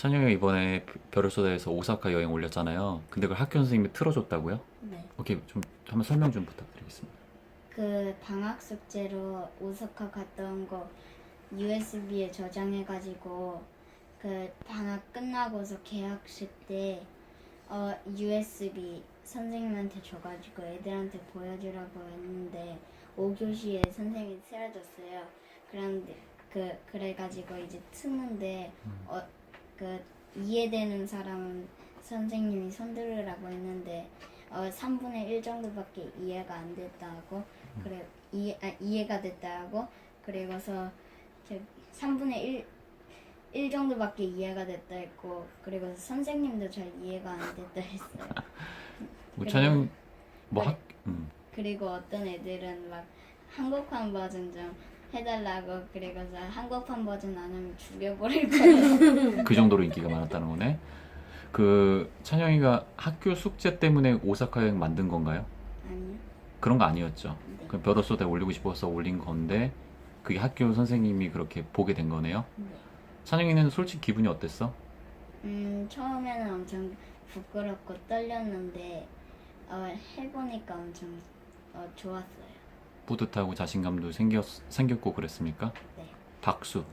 찬영이가 이번에 별을소다에서 오사카 여행 올렸잖아요. 근데 그걸 학교 선생님이 틀어줬다고요? 네. 오케이 좀 한번 설명 좀 부탁드리겠습니다. 그 방학 숙제로 오사카 갔다 온 거 USB에 저장해가지고 그 방학 끝나고서 개학식 때 어, USB 선생님한테 줘가지고 애들한테 보여주라고 했는데 5교시에 선생님이 틀어줬어요. 그런데 그 그래가지고 이제 트는데 어, 그 이해되는 사람은 선생님이 손들으라고 했는데 어, 3분의 1 정도밖에 이해가 안 됐다고 그래 이해 아, 이해가 됐다고 그리고서 저 3분의 1 1 정도밖에 이해가 됐다 했고 그리고 선생님도 잘 이해가 안 됐다 했어요. 뭐 그리고- 찬영 뭐 네. 학, 음. 그리고 어떤 애들은 막 한국판 버전 좀 해달라고 그리고서 한국판 버전 안 하면 죽여버릴 거예요. 그 정도로 인기가 많았다는 거네. 그 찬영이가 학교 숙제 때문에 오사카 여행 만든 건가요? 아니요. 그런 거 아니었죠. 네. 그 별을소다에 올리고 싶어서 올린 건데 그게 학교 선생님이 그렇게 보게 된 거네요. 네. 찬영이는 솔직히 기분이 어땠어? 음 처음에는 엄청 부끄럽고 떨렸는데 어, 해보니까 엄청 어, 좋았어요. 뿌듯하고 자신감도 생겼, 생겼고 그랬습니까? 네. 박수.